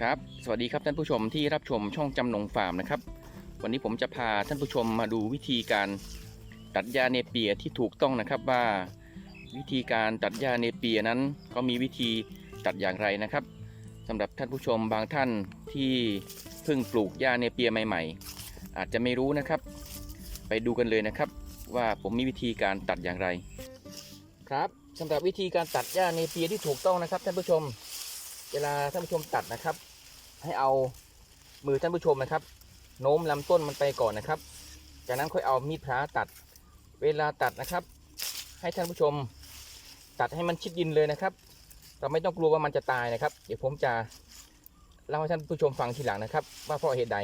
ครับสวัสดีครับท่านผู้ชมที่รับชมช่องจำนงฟาร์มนะครับ วันนี้ผมจะพาท่านผู้ชมมาดูวิธีการตัดหญ้าเนเปียที่ถูกต้องนะครับว่า วิธีการตัดหญ้าเนเปียนั้นก็มีวิธีตัดอย่างไรนะครับสำหรับท่านผู้ชมบางท่านที่เพิ่งปลูกหญ้าเนเปียใหม่ ๆ อาจจะไม่รู้นะครับ ไปดูกันเลยนะครับ ว่าผมมีวิธีการตัดอย่างไร ครับสำหรับวิธีการตัดหญ้าเนเปียที่ถูกต้องนะครับท่านผู้ชม เวลาท่านผู้ชมตัดนะครับ ให้เอามือท่านผู้ชมนะครับ โน้มลำต้นมันไปก่อนนะครับ จากนั้นค่อยเอามีดพระตัด เวลาตัดนะครับ ให้ท่านผู้ชม ตัดให้มันชิดดินเลยนะครับ เราไม่ต้องกลัวว่ามันจะตายนะครับ เดี๋ยวผมจะเล่าให้ท่านผู้ชมฟังทีหลังนะครับ ว่าเพราะเหตุใด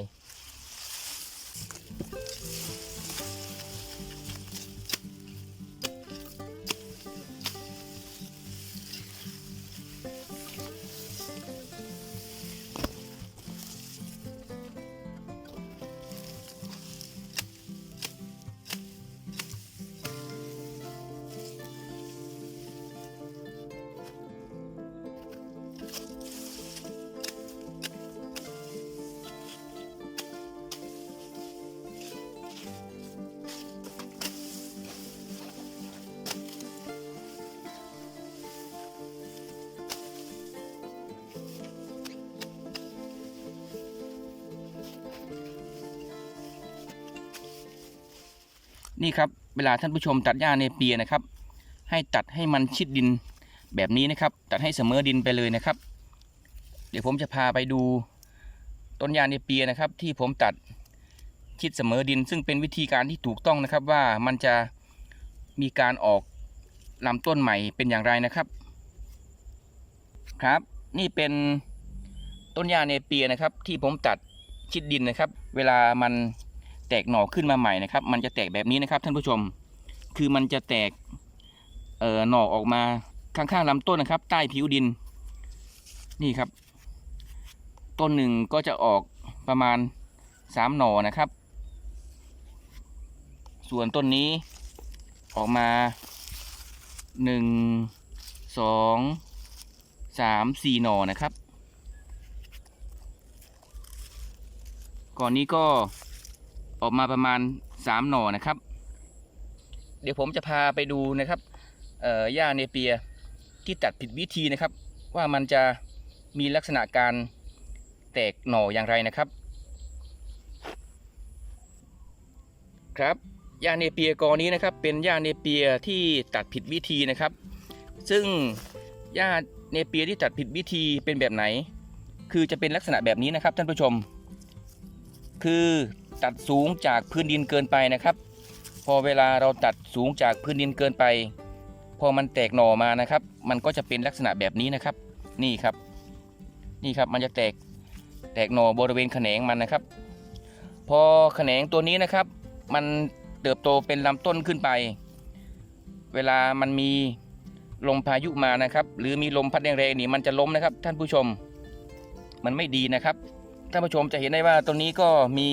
นี่ครับเวลาท่านผู้ชมตัดหญ้าเนเปียนะครับ ให้ตัดให้มันชิดดินแบบนี้นะครับ ตัดให้เสมอดินไปเลยนะครับ เดี๋ยวผมจะพาไปดูต้นหญ้าเนเปียนะครับ ที่ผมตัดชิดเสมอดิน ซึ่งเป็นวิธีการที่ถูกต้องนะครับว่ามันจะมีการออกลำต้นใหม่เป็นอย่างไรนะครับ ครับ นี่เป็นต้นหญ้าเนเปียนะครับ ที่ผมตัดชิดดินนะครับ เวลามัน แตกหน่อขึ้นมาใหม่นะครับ มันจะแตกแบบนี้นะครับท่านผู้ชม คือมันจะแตกเอ่อหน่อออกมาข้างๆลำต้นนะครับ ใต้ผิวดิน นี่ครับ ต้นหนึ่งก็จะออกประมาณสามหน่อนะครับ ส่วนต้นนี้ออกมาหนึ่งสองสามสี่หน่อนะครับ ก่อนนี้ก็ ออกมาประมาณสามหน่อนะครับ เดี๋ยวผมจะพาไปดูนะครับเอ่อหญ้าเนเปียที่ตัดผิดวิธีนะครับ ว่ามันจะมีลักษณะการแตกหน่ออย่างไรนะครับ ครับหญ้าเนเปียกอนี้นะครับเป็นหญ้าเนเปียที่ตัดผิดวิธีนะครับ ซึ่งหญ้าเนเปียที่ตัดผิดวิธีเป็นแบบไหน คือจะเป็นลักษณะแบบนี้นะครับท่านผู้ชม คือ ตัดสูงจากพื้นดินเกินไปนะครับ พอเวลาเราตัดสูงจากพื้นดินเกินไป พอมันแตกหน่อมานะครับ มันก็จะเป็นลักษณะแบบนี้นะครับ นี่ครับ นี่ครับมันจะแตกแตกหน่อบริเวณแขนงมันนะครับ พอแขนงตัวนี้นะครับ มันเติบโตเป็นลำต้นขึ้นไป เวลามันมีลมพายุมานะครับ หรือมีลมพัดแรงๆนี่มันจะล้มนะครับ ท่านผู้ชม มันไม่ดีนะครับท่านผู้ชมจะเห็นได้ว่าต้นนี้ก็มี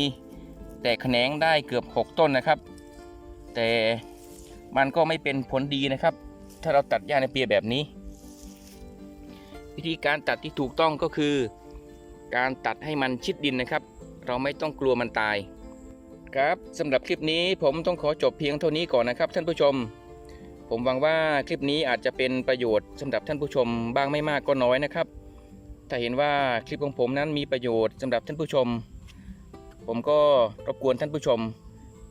แตกแขนงได้เกือบ 6 ต้นนะครับ แต่มันก็ไม่เป็นผลดีนะครับ ถ้าเราตัดหญ้าในเปียแบบนี้ วิธีการตัดที่ถูกต้องก็คือ การตัดให้มันชิดดินนะครับ เราไม่ต้องกลัวมันตาย ครับสำหรับคลิปนี้ผมต้องขอจบเพียงเท่านี้ก่อนนะครับ ท่านผู้ชม ผมหวังว่าคลิปนี้อาจจะเป็นประโยชน์สำหรับท่านผู้ชมบ้างไม่มากก็น้อยนะครับถ้าเห็นว่าคลิปของผมนั้นมีประโยชน์สำหรับท่านผู้ชม ผมก็รบกวนท่านผู้ชม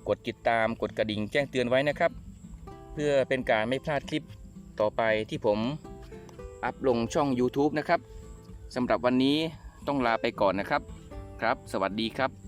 กดติดตามกดกระดิ่งแจ้งเตือนไว้นะครับ เพื่อเป็นการไม่พลาดคลิปต่อไปที่ผมอัพลงช่อง YouTube นะครับสำหรับวันนี้ต้องลาไปก่อนนะครับ ครับ สวัสดีครับ